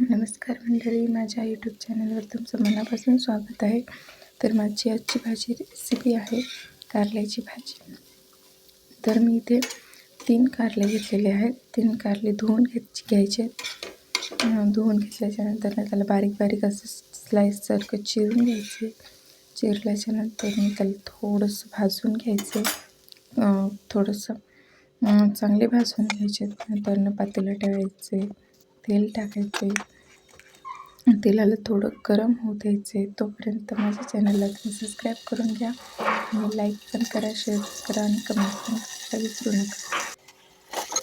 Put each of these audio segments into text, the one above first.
नमस्कार मंडळी माझ्या यूट्यूब चॅनलवर तुमचं मनापासून स्वागत आहे. तर माझी आजची भाजी रेसिपी आहे कारल्याची भाजी. तर मी इथे तीन कारले घेतलेले आहेत. तीन कारले धुवून घ्यायचे घ्यायचे आहेत. धुवून घेतल्याच्यानंतर त्याला बारीक बारीक असं स्लाईससारखं चिरून घ्यायचे. चिरल्याच्यानंतर मी त्याला थोडंसं भाजून घ्यायचे. थोडंसं चांगले भाजून घ्यायचे. नंतर पातेलं ठेवायचे. तेल टाकायचे. तेलाला थोडं गरम होऊ द्यायचे. तोपर्यंत माझ्या चॅनलला तुम्ही सबस्क्राईब करून घ्या आणि लाईक पण करा शेअर करा आणि कमेंट पण करा विसरू नका.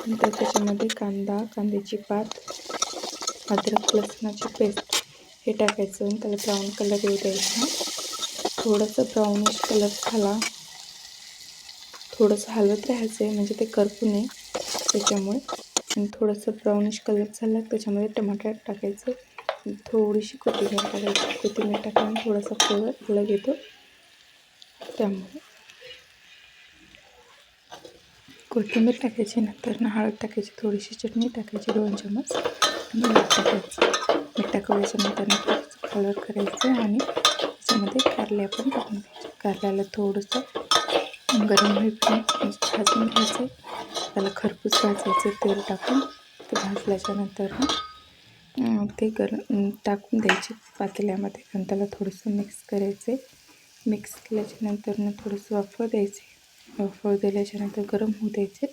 नंतर त्याच्यामध्ये कांदा कांद्याची पात अद्रक लसणाची पेस्ट हे टाकायचं आणि त्याला ब्राऊन कलर येऊ द्यायचा. थोडंसं ब्राऊनिश कलर झाला थोडंसं हलवत राहायचं आहे म्हणजे ते करपू नये त्याच्यामुळे. आणि थोडंसं ब्राऊनिश कलर झाला त्याच्यामध्ये टमाटर टाकायचं. थोडीशी कोथिंबीर टाकायची. कोथिंबीर टाकून थोडासा फ्लेवर अलग येतो. त्यामुळे कोथिंबीर टाकायची नंतर ना हळद टाकायची थोडीशी चटणी टाकायची दोन चमच आणि मीठ टाकायचं. मीठ टाकल्याच्या नंतर कलर करायचं आणि त्याच्यामध्ये कारले आपण टाकून द्यायचे कारल्याला थोडंसं गरम होईपर्यंत भाजून घ्यायचं. त्याला खरपूस भाजायचं तेल टाकून ते भाजल्याच्यानंतर ते गरम टाकून द्यायचे पातेल्यामध्ये. आणि त्याला थोडंसं मिक्स करायचे मिक्स केल्याच्यानंतरनं थोडंसं वाफळ द्यायचे. वाफळ दिल्याच्यानंतर गरम होऊ द्यायचे.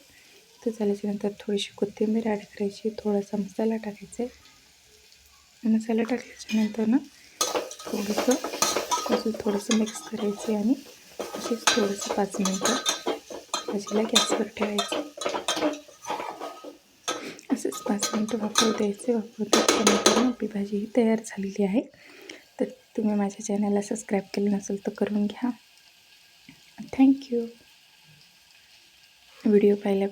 ते झाल्याच्यानंतर थोडीशी कोथिंबीर ॲड करायची. थोडासा मसाला टाकायचा मसाला टाकल्याच्यानंतर ना थोडंसं अजून थोडंसं मिक्स करायचे आणि असेच थोडंसं पाच मिनटं भाजीला गॅसवर ठेवायचं. असंच पाच मिनटं वापरू द्यायचे. वाफवू त्याच्यानंतर आपली भाजी ही तयार झालेली आहे. तर तुम्ही माझ्या चॅनलला सबस्क्राईब केलं नसेल तर करून घ्या. थँक्यू. व्हिडिओ पाहिल्या